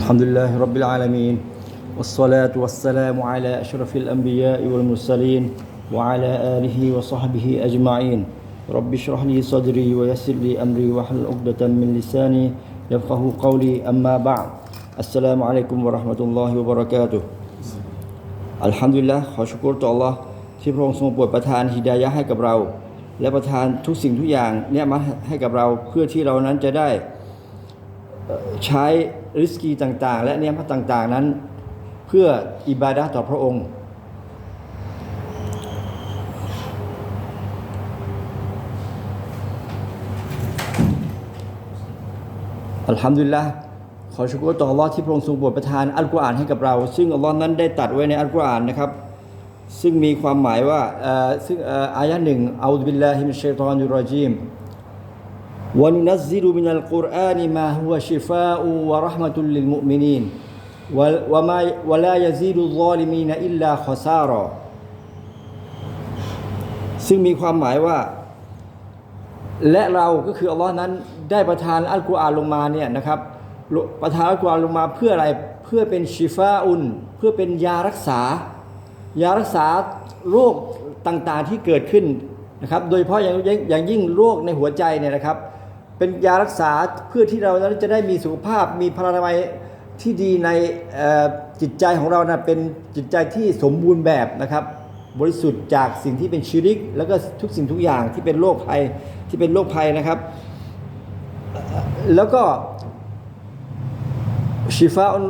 الحمد لله رب العالمين والصلاة والسلام على أشرف الأنبياء والمرسلين وعلى آله وصحبه أجمعين رب اشرح لي صدري ويسر لي أمري واحلل عقدة من لساني يفقه قولي أما بعد السلام عليكم ورحمة الله وبركاته อัลฮัมดุลิลละขอชุกรต่อ Allah ที่พระองค์ทรงโปรดประทานฮิดายะห์ให้กับเรา และประทานทุกสิ่งทุกอย่างเนี่ยมาให้กับเราเพื่อที่เรานั้นจะได้เอ่อใช้ ริสกีต่างๆ และเนียมัต่างๆนั้น เพื่ออิบาดะต่อพระองค์ อัลฮัมดุลิลละขอชุกรต่อ Allah ที่พระองค์ทรงโปรดประทานอัลกุรอานให้กับเรา ซึ่งอัลลอฮ์นั้นได้ตัดไว้ในอัลกุรอานนะครับ ซึ่งมีความหมายว่าซึ่งอายะหนึ่งอัลบิลลาฮิมินชัยฏอนิรรจีม وننزل من القرآن ما هو شفاء ورحمة للمؤمنين و- وما ولا يزيد الظالمين إلا خسارا ซึ่งมีความหมายว่า และเราก็คืออัลลอฮ์นั้นได้ประทานอัลกุรอานลงมาเนี่ยนะครับลประทานอัลกุรอานลงมาเพื่ออะไรเพื่อเป็นชิฟาอุนเพื่อเป็นยารักษา ยารักษาโรคต่างๆที่เกิดขึ้นนะครับโดยเฉพาะอย่างยิ่งอย่างยิ่งโรคในหัวใจเนี่ยนะครับ เป็นยารักษาเพื่อที่เราจะได้มีสุขภาพมีพลานามัยที่ดีในจิตใจของเรานะเป็นจิตใจที่สมบูรณ์แบบนะครับ บริสุทธิ์จากสิ่งที่เป็นชิริก แล้วก็ทุกสิ่งทุกอย่างที่เป็นโรคภัยที่เป็นโรคภัยนะครับ แล้วก็ชิฟาอุน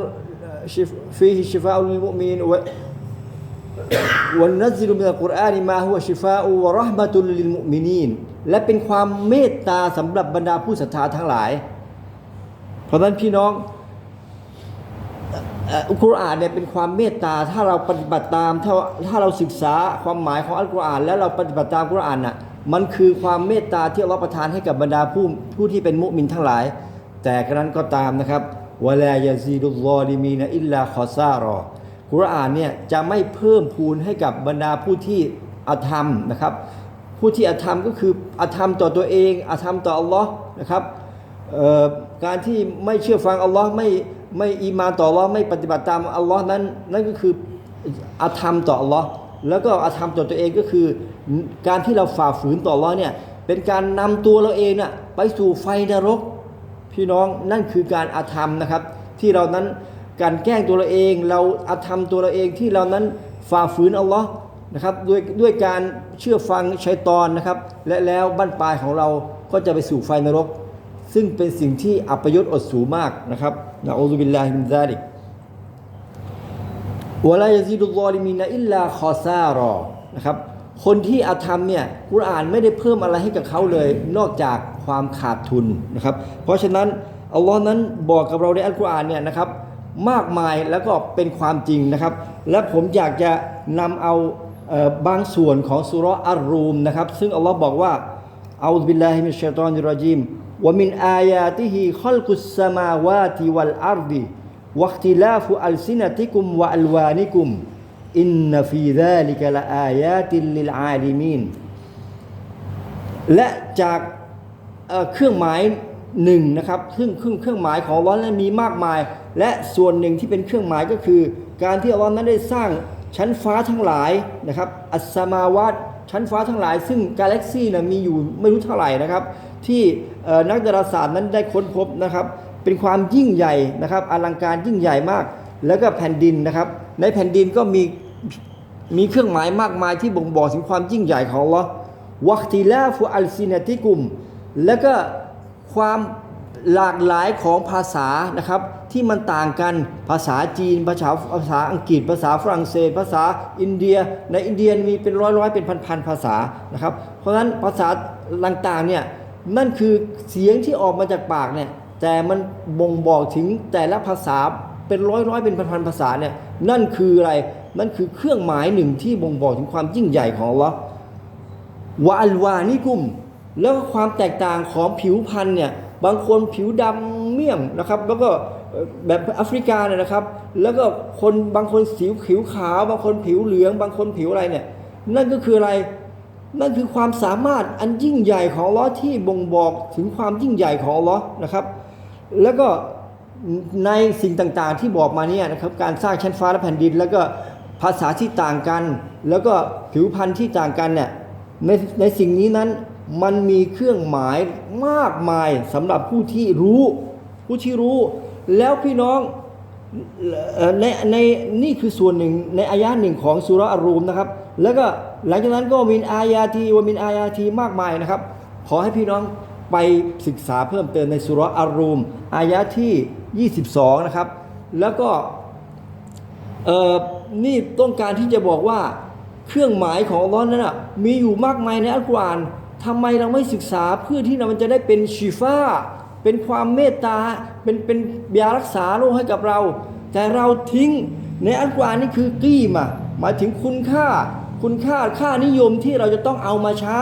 ชิฟีฮิชิฟาอุลมุมิน وننزل من القرآن ما هو شفاء ورحمة للمؤمنين และเป็นความเมตตาสำหรับบรรดาผู้ศรัทธาทั้งหลาย เพราะฉะนั้นพี่น้องเอ่ออัลกุรอานเนี่ยเป็นความเมตตาถ้าเราปฏิบัติตามถ้าถ้าเราศึกษาความหมายของอัลกุรอาน แล้วเราปฏิบัติตามอัลกุรอานน่ะมันคือความเมตตาที่อัลเลอฮ์ประทานให้กับบรรดาผู้ผู้ที่เป็นมุมินทั้งหลาย แต่กระนั้นก็ตามนะครับวะลายาซีดุลลอลิมีนอิลลาคอซารอ กุรอานเนี่ยจะไม่เพิ่มพูนให้กับบรรดาผู้ที่อธรรมนะครับ ผู้ที่อธรรมก็คืออธรรมต่อตัวเองอธรรมต่ออัลลอฮ์นะครับการที่ไม่เชื่อฟังอัลลอฮ์ไม่ไม่อีมานต่ออัลลอฮ์ไม่ปฏิบัติตามอัลลอฮ์นั้นนั่นก็คืออาธรรมต่ออัลลอฮ์แล้วก็อาธรรมต่อตัวเองก็คือ การที่เราฝ่าฝืนต่ออัลลอฮ์เนี่ยเป็นการนำตัวเราเองน่ะไปสู่ไฟนรก พี่น้องนั่นคือการอาธรรมนะครับ ที่เรานั้น การแกล้งตัวเราเอง เราอาธรรมตัวเราเองที่เรานั้นฝ่าฝืนอัลลอฮ์นะครับด้วยด้วยการเชื่อฟังชัยตอนนะครับ และแล้วบั้นปลายของเราก็จะไปสู่ไฟนรก ซึ่งเป็นสิ่งที่อัปยศอดสูมากนะครับนะอูซุบิลลาฮิมินซาลิกวะลายซิดุลลอลิมีนอิลลาคอซารอนะครับคนที่อาธรรมเนี่ยกุรอานไม่ได้เพิ่มอะไรให้กับเขาเลย นอกจากความขาดทุนนะครับ เพราะฉะนั้นอัลลอฮ์นั้นบอกกับเราในอัลกุรอานเนี่ยนะครับ มากมายแล้วก็เป็นความจริงนะครับ และผมอยากจะนำเอาบางส่วนของสุรอัลรูมนะครับ ซึ่งอัลลอฮ์บอกว่าเอาบิลลาฮิมิชัยตอนิรจิมว่ามินอายาติฮิขลกุสสมาวาติวัลอาร์ดิวัคติลาฟุอัลซินติกุมวะอัลวานิกุมอินนฟีซาลิกะละอายาติลิลอาลิมีนและจากเครื่องหมายหนึ่งนะครับซึ่งเครื่องหมายของอัลอนั้นมีมากมาย และส่วนหนึ่งที่เป็นเครื่องหมายก็คือ การที่อัลลอฮ์นั้นได้สร้างชั้นฟ้าทั้งหลายนะครับ อัสมาวาตชั้นฟ้าทั้งหลาย ซึ่งกาแล็กซี่นะมีอยู่ไม่รู้เท่าไหร่นะครับ ที่นักดาราศาสตร์นั้นได้ค้นพบนะครับ เป็นความยิ่งใหญ่นะครับอลังการยิ่งใหญ่มาก แล้วก็แผ่นดินนะครับ ในแผ่นดินก็มีมีเครื่องหมายมากมายที่บ่งบอกถึงความยิ่งใหญ่ของอัลลอฮ์วัคติลาฟุอัลซินติกุม แล้วก็ความหลากหลายของภาษานะครับ ที่มันต่างกันภาษาจีน ภาษาภาษาอังกฤษ ภาษาฝรั่งเศส ภาษาอินเดีย ในอินเดียมีเป็นร้อยร้อยเป็นพันพันๆภาษานะครับ เพราะฉะนั้นภาษาต่างๆเนี่ยนั่นคือเสียงที่ออกมาจากปากเนี่ยแต่มันบ่งบอกถึงแต่ละภาษาเป็นร้อยร้อยเป็นพันพันๆภาษาเนี่ยนั่นคืออะไรนั่นคือเครื่องหมายหนึ่งที่บ่งบอกถึงความยิ่งใหญ่ของอัลลอฮ์วะอัลวานิกุม แล้วก็ความแตกต่างของผิวพรรณเนี่ยบางคนผิวดำเมี่ยมนะครับ แล้วก็ แบบแอฟริกาเนี่ยนะครับ แล้วก็คนบางคนสิวผิวขาว บางคนผิวเหลือง บางคนผิวอะไรเนี่ยนั่นก็คืออะไรนั่นคือความสามารถอันยิ่งใหญ่ของลเลอที่บ่งบอกถึงความยิ่งใหญ่ของลเลอนะครับ แล้วก็ในสิ่งต่างๆที่บอกมาเนี่ยนะครับการสร้างชั้นฟ้าและแผ่นดิน แล้วก็ภาษาที่ต่างกัน แล้วก็ผิวพรรณที่ต่างกันเนี่ยในในสิ่งนี้นั้นมันมีเครื่องหมายมากมายสำหรับผู้ที่รู้ ผู้ที่รู้ แล้วพี่น้องในในนี่คือส่วนหนึ่งในอายะห์หนึ่งของสุราะห์อัรรูมนะครับ แล้วก็หลังจากนั้นก็มินอายาทีวะมินอายาทีมากมายนะครับ ขอให้พี่น้องไปศึกษาเพิ่มเติมในสุราะห์อัรรูมอายะที่ 22 นะครับ แล้วก็นี่ต้องการที่จะบอกว่าเครื่องหมายของอัลลอฮ์นั้นนะมีอยู่มากมายในอัลกุรอานทำไมเราไม่ศึกษาเพื่อที่เรามันจะได้เป็นชีฟ้า เป็นความเมตตาเป็นเป็นยารักษาโรคให้กับเรา แต่เราทิ้งในอัลกุรอานนี่คือกีมาหมายถึงคุณค่า คุณค่าค่านิยมที่เราจะต้องเอามาใช้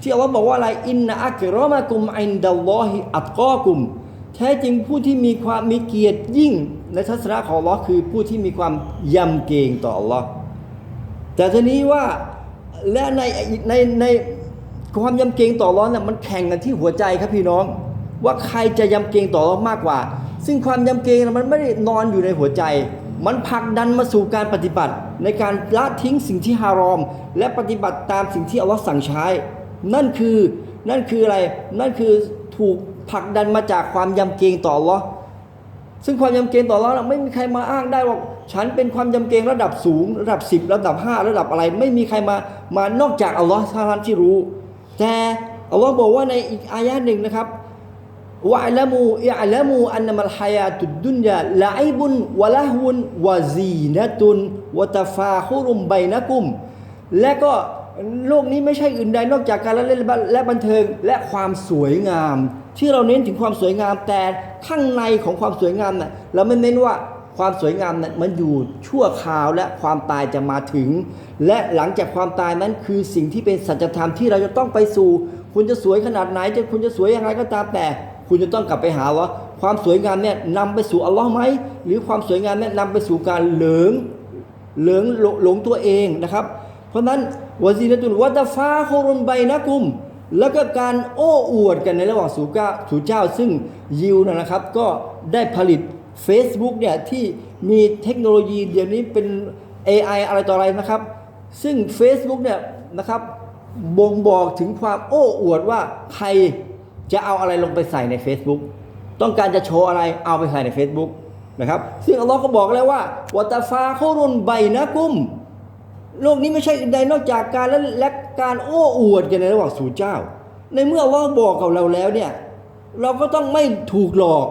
ที่อัลลอฮ์บอกว่าอะไรอินนะอักรอมากุมอินดัลลอฮิอัตกอกุม แท้จริงผู้ที่มีความมีเกียรติยิ่ง ในทัศนะของอัลลอฮ์คือผู้ที่มีความยำเกรงต่ออัลลอฮ์แต่ทีนี้ว่าและในในในความยำเกรงต่ออัลลอฮ์เนี่ยมันแข่งกันที่หัวใจครับพี่น้อง ว่าใครจะยำเกรงต่ออัลลอฮ์มากกว่า ซึ่งความยำเกรงมันไม่ได้นอนอยู่ในหัวใจ มันผลักดันมาสู่การปฏิบัติ ในการละทิ้งสิ่งที่ฮารอม และปฏิบัติตามสิ่งที่อัลลอฮ์สั่งใช้ นั่นคือนั่นคืออะไร นั่นคือถูกผลักดันมาจากความยำเกรงต่ออัลลอฮ์ซึ่งความยำเกรงต่อเราไม่มีใครมาอ้างได้ว่าฉันเป็นความยำเกรงระดับสูง ระดับ 10 ระดับ 5 ระดับอะไร ไม่มีใครมามานอกจากอัลลอฮ์เท่านั้นที่รู้ แต่อัลลอฮ์บอกว่าในอีกอายะหนึ่งนะครับ วะอัลามูอิอัลามูอันนัมัลฮายาตุดดุนยาละอิบุนวะละฮุนวะซีนะตุนวะตฟาคุรุมไบนะกุม และก็โลกนี้ไม่ใช่อื่นใดนอกจากการละเล่นและบันเทิงและความสวยงาม ที่เราเน้นถึงความสวยงามแต่ข้างในของความสวยงามน่ะเราไม่เน้นว่าความสวยงามน่ะมันอยู่ชั่วคราวและความตายจะมาถึง และหลังจากความตายนั้นคือสิ่งที่เป็นสัจธรรมที่เราจะต้องไปสู่ คุณจะสวยขนาดไหนจะคุณจะสวยอย่างไรก็ตามแต่ คุณจะต้องกลับไปหาว่าความสวยงามเนี่ยนำไปสู่อัลลอฮ์ไหมหรือความสวยงามเนี่ยนำไปสู่การเหลิงเหลืองหลลงตัวเองนะครับ เพราะนั้นวาซีนตุนวัตฟ้าโครุนใบนะกุม แล้วก็การโอ้อวดกันในระหว่างสู่ก้าสู่เจ้า ซึ่งยิวนะนะครับก็ได้ผลิต Facebook เนี่ยที่มีเทคโนโลยีเดี๋ยวนี้เป็น AI อะไรต่ออะไรนะครับ ซึ่ง Facebook เนี่ยนะครับบ่งบอกถึงความโอ้อวดว่าใคร จะเอาอะไรลงไปใส่ใน Facebook ต้องการจะโชว์อะไรเอาไปใส่ใน Facebook นะครับ ซึ่งอัลลอฮ์ก็บอกแล้วว่าวัตฟาโครุนใบนะกุม โลกนี้ไม่ใช่อื่นใดนอกจากการและและการโอ้อวดกันในระหว่างสู่เจ้า ในเมื่ออัลลอฮ์บอกกับเราแล้วเนี่ยเราก็ต้องไม่ถูกหลอก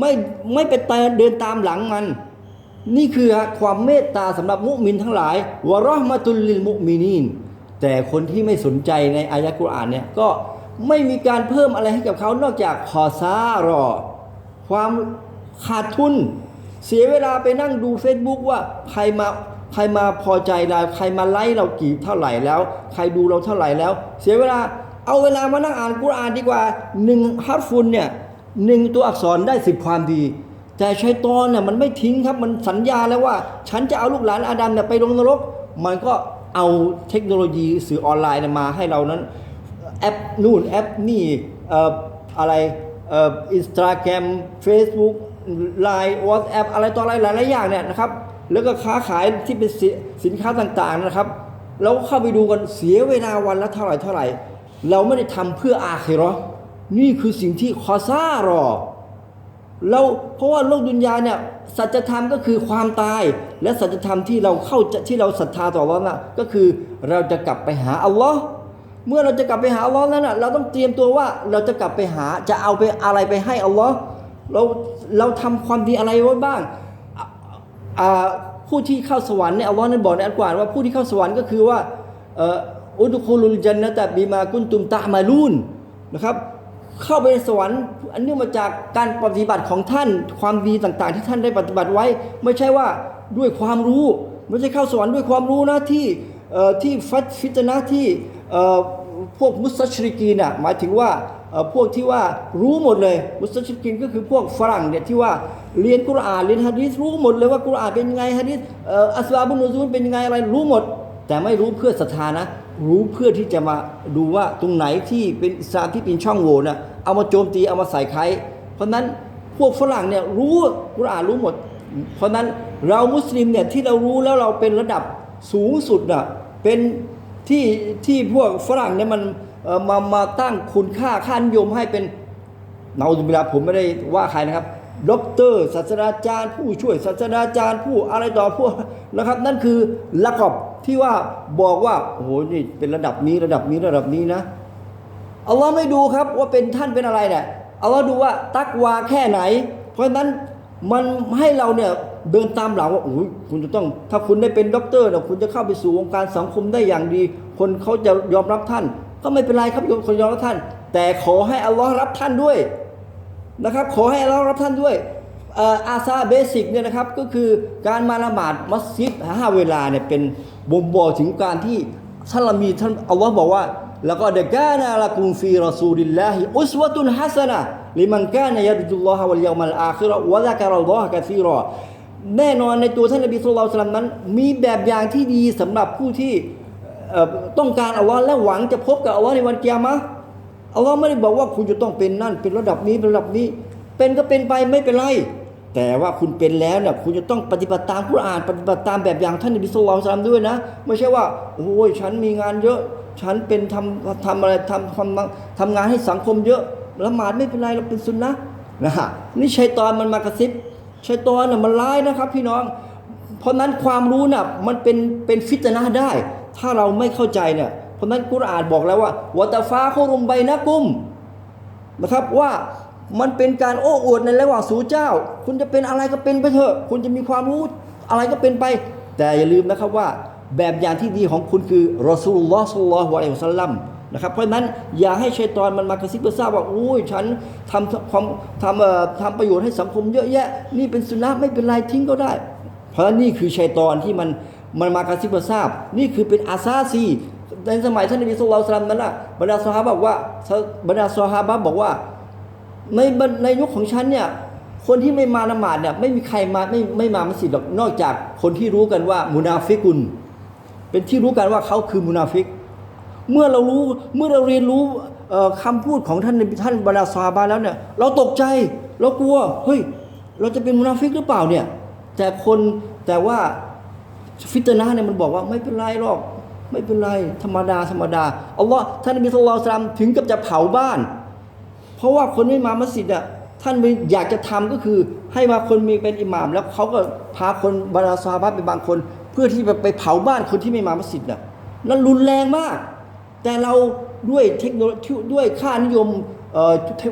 ไม่ไม่ไปเดินตามหลังมัน นี่คือความเมตตาสำหรับมุมินทั้งหลายวะราะห์มะตุลลิลมุมินีนแต่คนที่ไม่สนใจในอายะกุรอานเนี่ยก็ ไม่มีการเพิ่มอะไรให้กับเขานอกจากขอซารอ ความขาดทุน เสียเวลาไปนั่งดู Facebook ว่าใครมาใครมาพอใจเราใครมาไลค์เรากี่เท่าไหร่แล้ว ใครดูเราเท่าไหร่แล้ว เสียเวลาเอาเวลามานั่งอ่านกุรอานดีกว่าหนึ่งฮัรฟุนเนี่ยหนึ่งตัวอักษรได้สิบความดี แต่ชัยตอนเนี่ยมันไม่ทิ้งครับมันสัญญาแล้วว่า ฉันจะเอาลูกหลานอาดัมเนี่ยไปลงนรก มันก็เอาเทคโนโลยีสื่อออนไลน์มาให้เรานั้น แอปนู่นแอปนี่อะไรอินสตาแกรมเฟซบุ๊กไลน์วอทแอปอะไรต่ออะไรหลาย ๆ อย่างเนี่ยนะครับแล้วก็ค้าขายที่เป็นสิสินค้าต่าง ๆ นะครับ เราเข้าไปดูกันเสียเวลาวันละเท่าไหร่เท่าไหร่ เราไม่ได้ทำเพื่ออาคิราะห์นี่คือสิ่งที่คอซ่ารอเราเพราะว่าโลกดุนยาเนี่ยสัจธรรมก็คือความตาย และสัจธรรมที่เราเข้าที่เราศรัทธาต่ออัลลอฮ์นะก็คือเราจะกลับไปหาอัลลอฮ์ เมื่อเราจะกลับไปหาอัลลอฮ์นั้นนะเราต้องเตรียมตัวว่าเราจะกลับไปหาจะเอาไปอะไรไปให้อัลลอฮ์เราเราทำความดีอะไรไว้บ้างอ่าผู้ที่เข้าสวรรค์เนี่ยอัลลอฮ์นั้นบอกในอัลกุรอานว่าผู้ที่เข้าสวรรค์ก็คือว่าอุดุคุลุลจันนะตะบีมากุนตุมตะมาลูนนะครับเข้าไปในสวรรค์อันเนื่องมาจากการปฏิบัติของท่านความดีต่างๆ ที่ท่านได้ปฏิบัติไว้ ไม่ใช่ว่าด้วยความรู้ ไม่ใช่เข้าสวรรค์ด้วยความรู้นะที่ที่ฟัดฟิตนะที่ พวกมุสชริกีนอะหมายถึงว่าพวกที่ว่ารู้หมดเลย มุสชริกีนก็คือพวกฝรั่งเนี่ยที่ว่าเรียนกุรอานเรียนฮะดีษรู้หมดเลยว่ากุรอานเป็นยังไงฮะดีษอัสบาบุนูซูลเป็นยังไงอะไรรู้หมด แต่ไม่รู้เพื่อศรัทธานะ รู้เพื่อที่จะมาดูว่าตรงไหนที่เป็นอิสลามที่เป็นช่องโหว่นะเอามาโจมตีเอามาใส่ใคร เพราะนั้นพวกฝรั่งเนี่ยรู้กุรอานรู้หมด เพราะนั้นเรามุสลิมเนี่ยที่เรารู้แล้วเราเป็นระดับสูงสุดน่ะเป็น ที่ที่พวกฝรั่งเนี่ยมันมามาตั้งคุณค่าค่านิยมให้เป็นเนาเวลาผมไม่ได้ว่าใครนะครับด็อกเตอร์ศาสตราจารย์ ผู้ช่วยศาสตราจารย์ผู้อะไรต่อพวกนะครับ นั่นคือละกอบที่ว่าบอกว่าโอ้โหนี่เป็นระดับนี้ระดับนี้ระดับนี้นะอัลลอฮ์ไม่ดูครับว่าเป็นท่านเป็นอะไรเนี่ยอัลลอฮ์ดูว่าตักวาแค่ไหน เพราะฉะนั้น มันให้เราเนี่ยเดินตามหลังว่าโอ้ยคุณจะต้อง ถ้าคุณได้เป็นด็อกเตอร์เนี่ยคุณจะเข้าไปสู่วงการสังคมได้อย่างดี คนเขาจะยอมรับท่าน ก็ไม่เป็นไรครับคนยอมรับท่าน แต่ขอให้อัลลอฮ์รับท่านด้วยนะครับ ขอให้เรารับท่านด้วยเอ่ออาซาเบสิกเนี่ยนะครับก็คือการมาละหมาดมัสยิดห้าเวลาเนี่ยเป็นบ่งบอกถึงการที่ท่านละมีท่านอัลลอฮ์บอกว่า แล้วก็เดกานาละกุมฟีรอซูลิลลาฮิอุสวะตุนฮัสนะ ลิมันกานยัรจุลลอฮะวัลยามัลอาคิราะห์วะซะกะรัลลอฮะกะซีรอแน่นอนในตัวท่านนบีสุลต่านนั้น มีแบบอย่างที่ดีสำหรับผู้ที่ต้องการอัลลอฮ์และหวังจะพบกับอัลลอฮ์ในวันกิยามะห์อัลลอฮ์ไม่ได้บอกว่าคุณจะต้องเป็นนั่น เป็นระดับนี้เป็นระดับนี้ เป็นก็เป็นไปไม่เป็นไร แต่ว่าคุณเป็นแล้วเนี่ยคุณจะต้องปฏิบัติตามกุรอาน ปฏิบัติตามแบบอย่างท่านนบีสุลต่านด้วยนะ ไม่ใช่ว่าโอ้ยฉันมีงานเยอะ ฉันเป็นทำทำอะไรทำทำทำงานให้สังคมเยอะ ละหมาดไม่เป็นไรเราเป็นซุนนะนะฮะนี่ชัยตอนมันมากระซิบชัยตอนน่ะมันร้ายนะครับ พี่น้อง เพราะนั้นความรู้น่ะมันเป็นเป็นฟิตนะห์ได้ ถ้าเราไม่เข้าใจเนี่ยเพราะนั้นกุรอานบอกแล้วว่าวะตาฟาโครุมใบนะกุมนะครับว่ามันเป็นการโอ้อวดในระหว่างสู่เจ้า คุณจะเป็นอะไรก็เป็นไปเถอะ คุณจะมีความรู้อะไรก็เป็นไป แต่อย่าลืมนะครับว่าแบบอย่างที่ดีของคุณคือรอสูลุลลอฮ์ศ็อลลัลลอฮุอะลัยฮิวะซัลลัม นะครับเพราะนั้นอย่าให้ชัยตอนมันมากระซิบกระซาบว่าอุ้ยฉันทำความทำเอ่อทำประโยชน์ให้สังคมเยอะแยะ นี่เป็นสุนัขไม่เป็นไรทิ้งก็ได้ เพราะนี่คือชัยตอนที่มันมันมากระซิบกระซาบ นี่คือเป็นอาซาซีในสมัยท่านนบีสุลต่านนั้นน่ะบรรดาซอฮาบะบอกว่าบรรดาซอฮาบะบอกว่าในบรรในยุคของฉันเนี่ยคนที่ไม่มาละหมาดเนี่ยไม่มีใครมาไม่ไม่มามัสยิดหรอกนอกจากคนที่รู้กันว่ามุนาฟิกุนเป็นที่รู้กันว่าเขาคือมุนาฟิก เมื่อเรารู้เมื่อเราเรียนรู้เอ่อคำพูดของท่านนท่านบรรดาซาบะแล้วเนี่ย เราตกใจเรากลัวเฮ้ยเราจะเป็นมุนาฟิกหรือเปล่าเนี่ย แต่คนแต่ว่าฟิตนะเนี่ยมันบอกว่าไม่เป็นไรหรอก ไม่เป็นไรธรรมดาธรรมดาอัลลอฮ์ท่านนบีสุลต่านถึงกับจะเผาบ้าน เพราะว่าคนไม่มามัสยิดอะท่านอยากจะทำก็คือให้มาคนมีเป็นอิหม่าม แล้วเขาก็พาคนบรรดาซาฮาบะไปบางคน เพื่อที่ไปเผาบ้านคนที่ไม่มามัสยิดน่ะนั่นรุนแรงมาก แต่เราด้วยเทคโนโลยีด้วยค่านิยม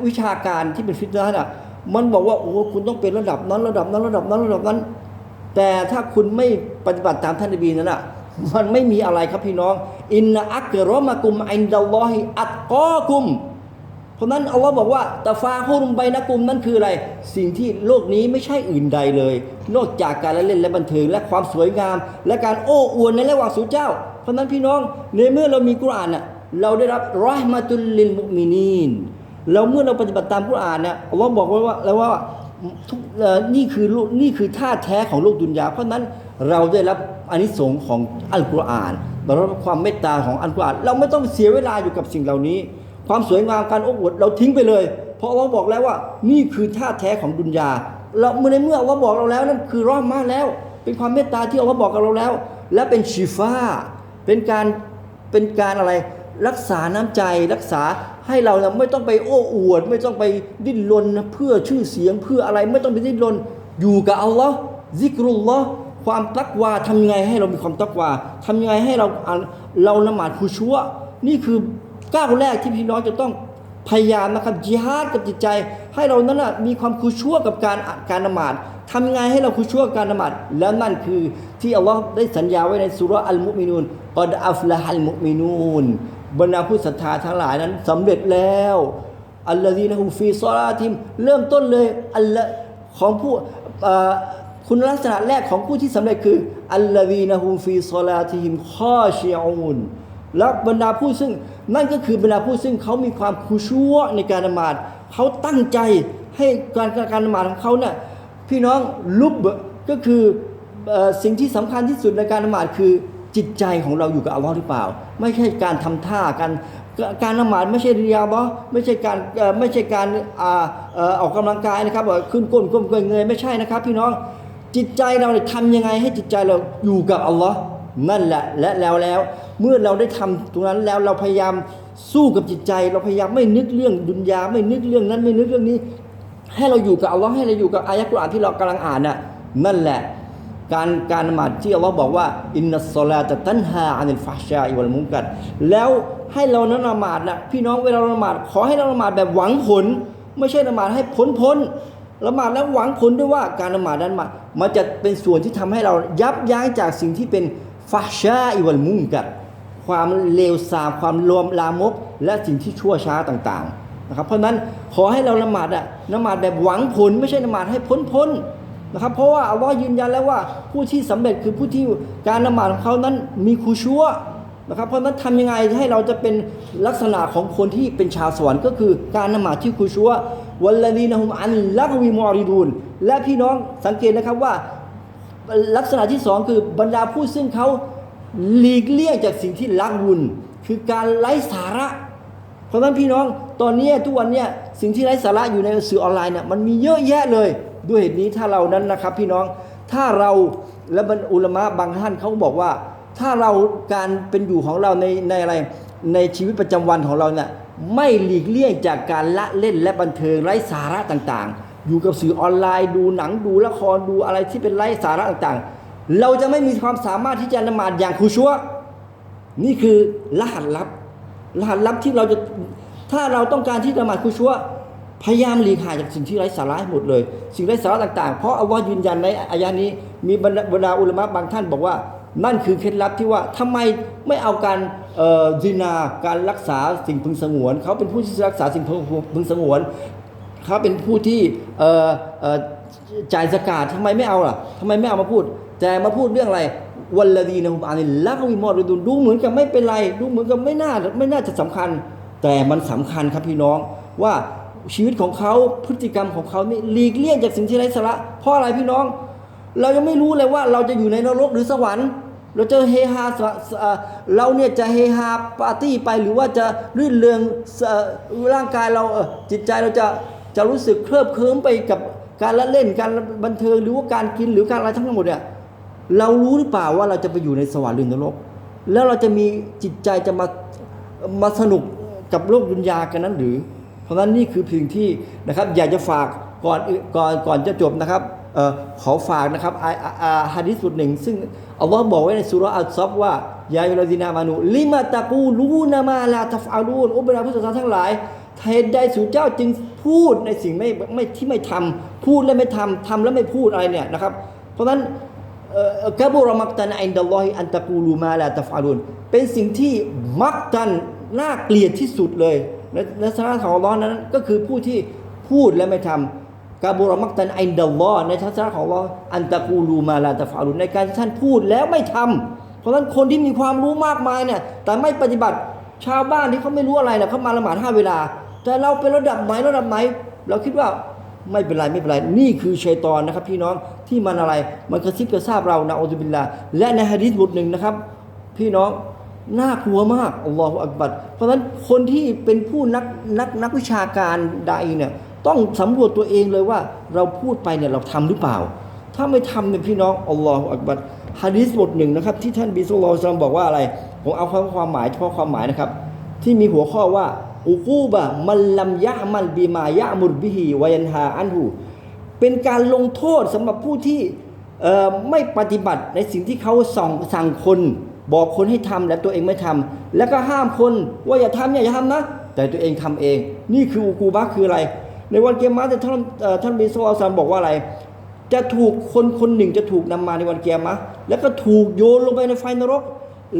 วิชาการที่เป็นฟิตนะห์น่ะมันบอกว่าโอ้คุณต้องเป็นระดับนั้นระดับนั้นระดับนั้นระดับนั้น แต่ถ้าคุณไม่ปฏิบัติตามท่านนบีนั้นอะมันไม่มีอะไรครับพี่น้อง อินนะอักรอมะกุมอินดัลลอฮิอัตกอกุม เพราะนั้นอัลลอฮ์บอกว่าตาฟาฮุรุมไบนะกุมนั่นคืออะไร สิ่งที่โลกนี้ไม่ใช่อื่นใดเลย นอกจากการละเล่นและบันเทิงและความสวยงาม และการโอ้อวดในระหว่างสูเจ้า เพราะนั้นพี่น้องในเมื่อเรามีกุรอานน่ะเราได้รับรอห์มาตุลลิลมุมินีนเราเมื่อเราปฏิบัติตามกุรอานเนี่ยอัลลอฮ์บอกไว้ว่าแล้วว่าทุกนี่คือนี่คือท่าแท้ของโลกดุนยา เพราะฉะนั้นเราได้รับอานิสงส์ของอัลกุรอานเราได้รับความเมตตาของอัลกุรอาน เราไม่ต้องเสียเวลาอยู่กับสิ่งเหล่านี้ ความสวยงามการโอ้อวดเราทิ้งไปเลย เพราะเราบอกแล้วว่านี่คือท่าแท้ของดุนยา เราเมื่อในเมื่อเราบอกเราแล้วนั่นคือรอดมาแล้ว เป็นความเมตตาที่เราบอกกับเราแล้ว และเป็นชีฟ้า เป็นการเป็นการอะไรรักษาน้ำใจรักษาให้เราเนี่ยไม่ต้องไปโอ้อวด ไม่ต้องไปดิ้นรนเพื่อชื่อเสียงเพื่ออะไรไม่ต้องไปดิ้นรนอยู่กับอัลลอฮ์ซิกรุลลอฮ์ความตักวาทำยังไงให้เรามีความตักวาทำยังไงให้เราเราละหมาดคุชัวนี่คือก้าวแรกที่พี่น้องจะต้องพยายามนะครับจิฮาดกับจิตใจ ให้เรานั้นนะมีความคุชั่วกับการการนมาด ทำไงให้เราคุชั่วกับการนมาดแล้วนั่นคือที่อัลลอฮ์ได้สัญญาไว้ในสุราะห์อัลมุมินูนกอดอัฟละฮัลมุมินูนบรรดาผู้ศรัทธาทั้งหลายนั้นสำเร็จแล้วอัลลอฮีนะฮุมฟีซอลาทิมเริ่มต้นเลยอัลละของผู้คุณลักษณะแรกของผู้ที่สำเร็จคืออัลลอฮีนะฮุมฟีซอลาทิฮิมข้อชิอูนแล้วบรรดาผู้ซึ่งนั่นก็คือบรรดาผู้ซึ่งเขามีความคุชั่วในการนมาดเขาตั้งใจให้การการนมาดของเขาเนี่ย พี่น้องลุบก็คือสิ่งที่สำคัญที่สุดในการนมาดคือจิตใจของเราอยู่กับอัลลอฮ์หรือเปล่า ไม่ใช่การทำท่าการการละหมาดไม่ใช่เรียบะไม่ใช่การไม่ใช่การออ่อออกกำลังกายนะครับขึ้นก้นก้มเกยเงยไม่ใช่นะครับ พี่น้องจิตใจเราเนี่ยทำยังไงให้จิตใจเราอยู่กับอัลลอฮ์นั่นแหละและแล้วแล้วเมื่อเราได้ทำตรงนั้นแล้วเราพยายามสู้กับจิตใจ เราพยายามไม่นึกเรื่องดุนยาไม่นึกเรื่องนั้นไม่นึกเรื่องนี้ ให้เราอยู่กับอัลลอฮ์ให้เราอยู่กับอายะกุรอานที่เรากำลังอ่านน่ะนั่นแหละ การการละหมาดที่อัลลอฮ์บอกว่าอินนัสซอลาตะตันฮาอานิลฟาชาอิวัลมุนกัดแล้วให้เรานั้นละหมาดนะพี่น้องเวลาเราละหมาดขอให้เราละหมาดแบบหวังผล ไม่ใช่ละหมาดให้พ้นพ้นละหมาดแล้วหวังผลด้วยว่าการละหมาดนั้นมามันจะเป็นส่วนที่ทำให้เรายับยั้งจากสิ่งที่เป็นฟาชาอิวัลมุนกัดความเลวทรามความรวมลามก และสิ่งที่ชั่วช้าต่างๆ นะครับเพราะนั้นขอให้เราละหมาดอะละหมาดแบบหวังผลไม่ใช่ละหมาดให้พ้นพ้นนะครับเพราะว่าอัลลอฮ์ยืนยันแล้วว่าผู้ที่สำเร็จคือผู้ที่การละหมาดของเขานั้นมีคูชัวนะครับเพราะฉะนั้นทำยังไงให้เราจะเป็นลักษณะของคนที่เป็นชาวสวรรค์ก็คือการละหมาดที่คูชัววัลลดีนะฮุมอันลักวีมอริดูนและพี่น้องสังเกตนะครับว่าลักษณะที่สองคือบรรดาผู้ซึ่งเขาหลีกเลี่ยงจากสิ่งที่ลักวุนคือการไร้สาระ เพราะฉะนั้นพี่น้องตอนนี้ทุกวันเนี่ยสิ่งที่ไร้สาระอยู่ในสื่อออนไลน์เนี่ยมันมีเยอะแยะเลย ด้วยเหตุนี้ถ้าเรานั้นนะครับ พี่น้องถ้าเราและบรรอุลามะบางท่านเขาบอกว่า ถ้าเราการเป็นอยู่ของเราในในอะไรในชีวิตประจำวันของเราเนี่ยไม่หลีกเลี่ยงจากการละเล่นและบันเทิงไร้สาระต่างๆ อยู่กับสื่อออนไลน์ ดูหนังดูละครดูอะไรที่เป็นไร้สาระต่างๆ เราจะไม่มีความสามารถที่จะละหมาดอย่างคุชัวนี่คือรหัสลับ รหัสลับที่เราจะถ้าเราต้องการที่จะละหมาดคุชัวพยายามหลีกห่างจากสิ่งที่ไร้สาระให้หมดเลย สิ่งไร้สาระต่างๆ เพราะอัลลอฮ์ยืนยันในอายะนี้ มีบรรดาอุลามะบางท่านบอกว่า นั่นคือเคล็ดลับที่ว่าทำไมไม่เอาการจินาการรักษาสิ่งพึงสงวน เขาเป็นผู้ที่รักษาสิ่งพึงสงวน เขาเป็นผู้ที่จ่ายสกาดทำไมไม่เอาล่ะทำไมไม่เอามาพูด แต่มาพูดเรื่องอะไร วันละดีนะฮุมอานิลละกวิมอรดุนดูเหมือนกับไม่เป็นไร ดูเหมือนกับไม่น่าไม่น่าจะสำคัญ แต่มันสำคัญครับพี่น้องว่าชีวิตของเขาพฤติกรรมของเขานี่หลีกเลี่ยงจากสิ่งที่ไร้สาระเพราะอะไรพี่น้อง เรายังไม่รู้เลยว่าเราจะอยู่ในนรกหรือสวรรค์ เราจะเฮฮาเราเนี่ยจะเฮฮาปาร์ตี้ไปหรือว่าจะรื่นเริงร่างกายเราจิตใจเราจะจะรู้สึกเคลิบเคลิ้มไปกับการละเล่นการบันเทิงหรือว่าการกินหรือการอะไรทั้งหมดเนี่ย เรารู้หรือเปล่าว่าเราจะไปอยู่ในสวรรค์หรือนรก แล้วเราจะมีจิตใจจะมามาสนุกกับโลกดุนยากันนั้นหรือ เพราะฉะนั้นนี่คือสิ่งที่นะครับอยากจะฝากก่อนก่อนก่อนจะจบนะครับออขอฝากนะครับอาฮะดิษบทหนึ่ง ซึ่งอัลลอฮ์บอกไว้ในสุรอัลซอฟว่ายายุลาดินามานุลิมาตะกูลูนามาลาตัฟอาลูนอุบราผู้ศรัทธาทั้งหลายเหตุใดสู่เจ้าจึงพูดในสิ่งไม่ไม่ที่ไม่ทำพูดและไม่ทำทำแล้วไม่พูดอะไรเนี่ยนะครับ เพราะฉะนั้น กบุรมักตันอินดัลลอฮิอันตะกูลูมาลาตัฟาลุนเป็นสิ่งที่มักตันน่าเกลียดที่สุดเลยในในสถานะของอัลลอฮ์นั้น ก็คือผู้ที่พูดและไม่ทำกะบุรมักตันอินดัลลอฮ์ในทัศนะของอัลลอฮ์อันตะกูลูมาลาตัฟาลุนในการที่ท่านพูดแล้วไม่ทำเพราะฉะนั้นคนที่มีความรู้มากมายเนี่ยแต่ไม่ปฏิบัติชาวบ้านที่เขาไม่รู้อะไรเนี่ยเขามาละหมาดห้าเวลา แต่เราเป็นระดับไหนระดับไหนเราคิดว่า ไม่เป็นไรไม่เป็นไร นี่คือชัยตอนนะครับ พี่น้องที่มันอะไรมันกระซิบกระซาบเรานะอัลลอฮฺบิลลาและในฮะดีษบทหนึ่งนะครับ พี่น้องน่ากลัวมากอัลลอฮฺอักบัดเพราะฉะนั้นคนที่เป็นผู้นักนักนักวิชาการใดเนี่ยต้องสำรวจตัวเองเลยว่าเราพูดไปเนี่ยเราทำหรือเปล่า ถ้าไม่ทำเนี่ยพี่น้องอัลลอฮฺอักบัดฮะดีษบทหนึ่งนะครับ ที่ท่านบิสุลลอฮฺซัลลัมบอกว่าอะไร ผมเอาความความหมายเฉพาะความหมายนะครับ ที่มีหัวข้อว่า อุกูบะมันลัมยะมัลบีมายะมุรบิฮีวายันฮาอันหูเป็นการลงโทษสำหรับผู้ที่ไม่ปฏิบัติในสิ่งที่เขาสั่งสั่งคน บอกคนให้ทำและตัวเองไม่ทำแล้วก็ห้ามคนว่าอย่าทำอย่าอย่าทำนะ แต่ตัวเองทำเอง นี่คืออุกูบะคืออะไร ในวันเกียรมาแต่ท่านท่านบิสุลลอฮฺซัลลัมบอกว่าอะไร จะถูกคนคนหนึ่งจะถูกนำมาในวันเกียรมะห์แล้วก็ถูกโยนลงไปในไฟนรก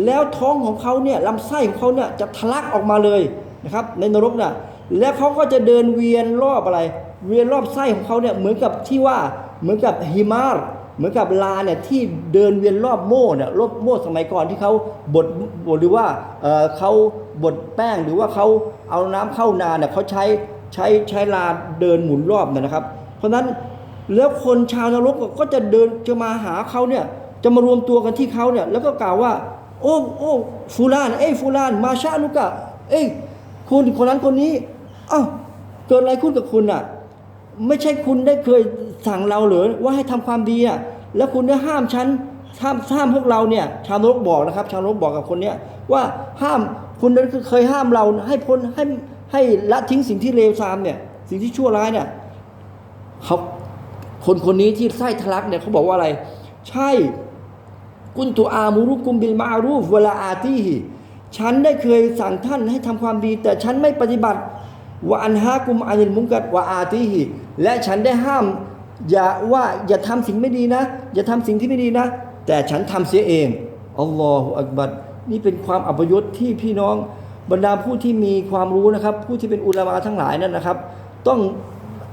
แล้วท้องของเขาเนี่ยลำไส้ของเขาเนี่ยจะทะลักออกมาเลย นะครับในนรกน่ะแล้วเขาก็จะเดินเวียนรอบอะไร เวียนรอบไส้ของเขาเนี่ยเหมือนกับที่ว่าเหมือนกับฮิมารเหมือนกับลาเนี่ยที่เดินเวียนรอบโม่เนี่ยรอบโม่สมัยก่อนที่เขาบดบดหรือว่าเออเขาบดแป้งหรือว่าเขาเอาน้ำเข้านาเนี่ยเขาใช้ใช้ใช้ลาเดินหมุนรอบเนี่ยนะครับ เพราะฉะนั้นแล้วคนชาวนรกก็จะเดินจะมาหาเขาเนี่ยจะมารวมตัวกันที่เขาเนี่ยแล้วก็กล่าวว่า โอ้โอ้ฟูลาน เอ้ฟูลาน มาชาลุกะเอ้ คุณคนนั้นคนนี้อ้าวเกิดอะไรขึ้นกับคุณอะ ไม่ใช่คุณได้เคยสั่งเราหรือว่าให้ทำความดีอะแล้วคุณได้ห้ามฉันห้ามห้ามพวกเราเนี่ย ชาวนรกบอกนะครับ ชาวนรกบอกกับคนเนี้ยว่าห้ามคุณนั้นเคยห้ามเราให้พ้นให้ให้ละทิ้งสิ่งที่เลวทรามเนี่ย สิ่งที่ชั่วร้ายเนี่ยเขาคนคนนี้ที่ไส้ทะลักเนี่ยเขาบอกว่าอะไร ใช่กุนตุอามูรุกุมบิลมารูฟเวลาอาตีฮิ ฉันได้เคยสั่งท่านให้ทำความดี แต่ฉันไม่ปฏิบัติวะอันฮากุมอานิลมุงกัดวะอาตีฮิและฉันได้ห้ามอย่าว่าอย่าทำสิ่งไม่ดีนะ อย่าทำสิ่งที่ไม่ดีนะ แต่ฉันทำเสียเองอัลลอฮฺอักบัดนี่เป็นความอัปยศที่พี่น้องบรรดาผู้ที่มีความรู้นะครับ ผู้ที่เป็นอุลามะทั้งหลายนั่นนะครับ ต้อง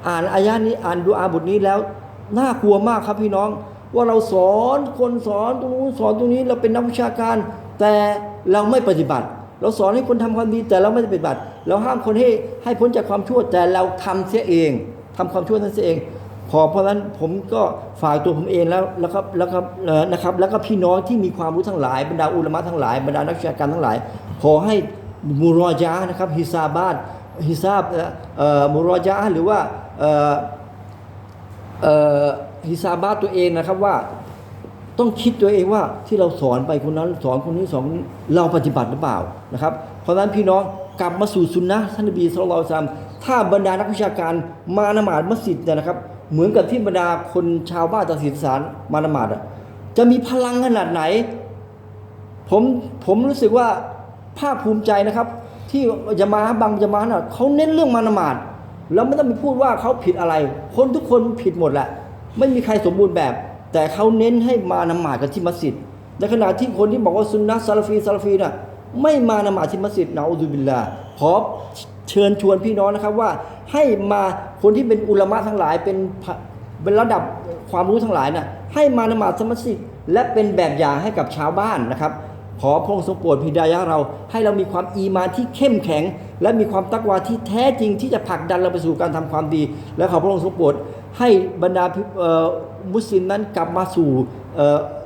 อ่านอายะนี้อ่านดูอาบทนี้แล้วน่ากลัวมากครับพี่น้อง ว่าเราสอนคนสอนตรงนู้นสอนตรงนี้เราเป็นนักวิชาการ แต่เราไม่ปฏิบัติ เราสอนให้คนทำความดีแต่เราไม่ปฏิบัติ เราห้ามคนให้ให้พ้นจากความชั่วแต่เราทำเสียเองทำความชั่วนั้นเสียเองพอเพราะฉะนั้นผมก็ฝากตัวผมเองแล้วแล้วครับแล้วครับเอ่อนะครับ แล้วก็พี่น้องที่มีความรู้ทั้งหลายบรรดาอุลมะทั้งหลายบรรดานักวิชาการทั้งหลาย ขอให้มุรอจานะครับฮิซาบาตฮิซาบมุรอจาหรือว่าฮิซาบาตตัวเองนะครับว่า ต้องคิดตัวเองว่าที่เราสอนไปคนนั้นสอนคนนี้สอนเราปฏิบัติหรือเปล่านะครับ เพราะฉะนั้นพี่น้องกลับมาสู่สุนนะท่านนบีสุลต่านถ้าบรรดานักวิชาการมาละหมาดมัสยิดเนี่ยนะครับ เหมือนกับที่บรรดาคนชาวบ้านตัดสินสารมาละหมาดอะจะมีพลังขนาดไหน ผมผมรู้สึกว่าภาคภูมิใจนะครับ ที่จะมาบางจะมาน่ะเขาเน้นเรื่องมาละหมาดแล้วไม่ต้องไปพูดว่าเขาผิดอะไร คนทุกคนผิดหมดแหละไม่มีใครสมบูรณ์แบบ แต่เขาเน้นให้มาละหมาดกันที่มัสยิดในขณะที่คนที่บอกว่าซุนนะซาลฟีซาลฟีน่ะไม่มาละหมาดที่มัสยิดนะอูซุบิลลาขอเชิญชวนพี่น้องนะครับว่าให้มาคนที่เป็นอุลามะทั้งหลายเป็นเป็นระดับความรู้ทั้งหลายน่ะให้มาละหมาดที่มัสยิดและเป็นแบบอย่างให้กับชาวบ้านนะครับ ขอพระองค์ทรงโปรดพิดายะห์เรา ให้เรามีความอีมานที่เข้มแข็ง และมีความตักวาที่แท้จริงที่จะผลักดันเราไปสู่การทำความดี และขอพระองค์ทรงโปรด ให้บรรดามุสลิมนั้นกลับมาสู่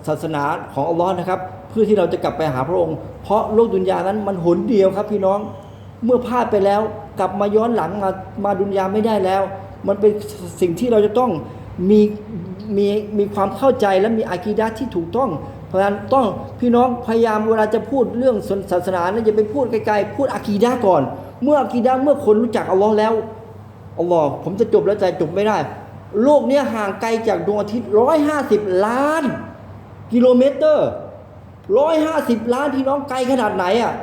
ศาสนาของอัลลอฮ์นะครับ เพื่อที่เราจะกลับไปหาพระองค์ เพราะโลกดุนยานั้นมันหนเดียวครับพี่น้องเมื่อพลาดไปแล้วกลับมาย้อนหลังมามาดุนยาไม่ได้แล้ว มันเป็นสิ่งที่เราจะต้องมีมีมีความเข้าใจและมีอากีดะที่ถูกต้อง เพราะฉะนั้นต้องพี่น้องพยายามเวลาจะพูดเรื่องศาสนาเนี่ยอย่าไปพูดไกลๆพูดอากีดะก่อน เมื่ออากีดะเมื่อคนรู้จักอัลลอฮ์แล้วอัลลอฮ์ผมจะจบแล้วแต่จบไม่ได้ โลกเนี้ยห่างไกลจากดวงอาทิตย์ร้อยห้าสิบล้าน กิโลเมตรร้อยห้าสิบล้านพี่น้องไกลขนาดไหนอะ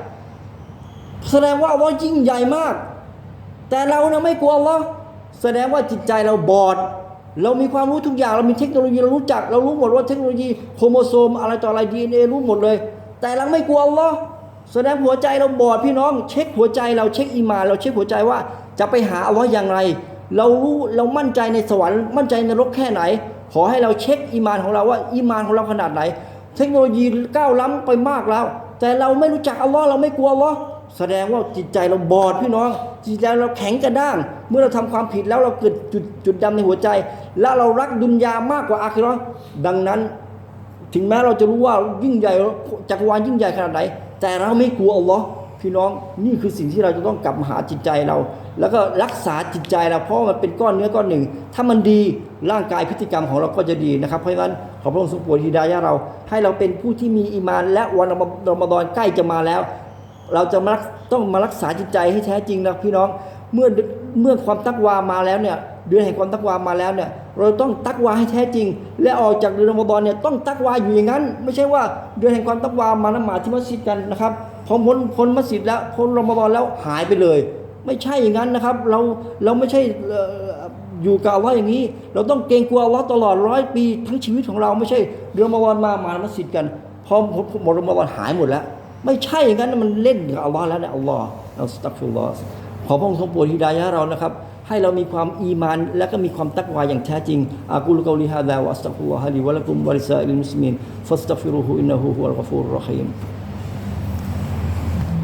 แสดงว่าอัลลอฮ์ยิ่งใหญ่มาก แต่เรานะไม่กลัวอัลลอแสดงว่าจิตใจเราบอด เรามีความรู้ทุกอย่างเรามีเทคโนโลยีเรารู้จัก เรารู้หมดว่าเทคโนโลยีโครโมโซมอะไรต่ออะไรดีเอ็นเอรู้หมดเลย แต่เราไม่กลัวอัลลอแสดงหัวใจเราบอดพี่น้อง เช็คหัวใจเราเช็คอีมาเราเช็คหัวใจว่าจะไปหาอัลลอฮ์อย่างไร เรารู้เรามั่นใจในสวรรค์มั่นใจในนรกแค่ไหน ขอให้เราเช็คอีมานของเราว่าอีมานของเราขนาดไหน เทคโนโลยีก้าวล้ำไปมากแล้ว แต่เราไม่รู้จักอัลลอฮ์เราไม่กลัวอัลลอฮ์แสดงว่าจิตใจเราบอดพี่น้อง จิตใจเราแข็งกระด้าง เมื่อเราทำความผิดแล้วเราเกิดจุดจุดดำในหัวใจ และเรารักดุนยามากกว่าอาคิราะห์ดังนั้น ถึงแม้เราจะรู้ว่ายิ่งใหญ่จักรวาลยิ่งใหญ่ขนาดไหน แต่เราไม่กลัวอัลลอฮ์ พี่น้องนี่คือสิ่งที่เราจะต้องกลับมาหาจิตใจเรา แล้วก็รักษาจิตใจเราเพราะมันเป็นก้อนเนื้อก้อนหนึ่ง ถ้ามันดีร่างกายพฤติกรรมของเราก็จะดีนะครับ เพราะฉะนั้นขอพระองค์ทรงโปรดฮิดายะห์เรา ให้เราเป็นผู้ที่มีอีมาน และวันรอมฎอนใกล้จะมาแล้ว เราจะมาต้องมารักษาจิตใจให้แท้จริงนะพี่น้องเมื่อเมื่อความตักวามาแล้วเนี่ยเดือนแห่งความตักวามาแล้วเนี่ยเราต้องตักวาให้แท้จริง และออกจากเดือนรอมฎอนเนี่ยต้องตักวาอยู่อย่างนั้น ไม่ใช่ว่าเดือนแห่งความตักวามาละหมาดที่มัสยิดกันนะครับ พอพ้นพ้นมัสยิดแล้วพ้นรอมฎอนแล้วหายไปเลย ไม่ใช่อย่างนั้นนะครับ เราเราไม่ใช่ออยู่กับอัลลอฮ์อย่างนี้ เราต้องเกรงกลัวอัลลอฮ์ตลอดร้อยปีทั้งชีวิตของเราไม่ใช่เดือนรอมฎอนมามามัสยิดกันพอหมดรอมฎอนหายหมดแล้ว ไม่ใช่อย่างนั้นมันเล่นกับอัลลอฮ์แล้วนะอัลลอฮ์เราสตักฟิลลอฮ์ขอพระองค์ทรงโปรดฮิดายะห์เรานะครับให้เรามีความอีมาน และก็มีความตักวาอย่างแท้จริงอากุลกอลิฮาดาวะอัสตักฟุลลอฮะลิวะลักุมวะลิซาอิลมุสลิมินฟัสตักฟิรุฮูอินนะฮูฮุวัลกฟูรุรรฮีม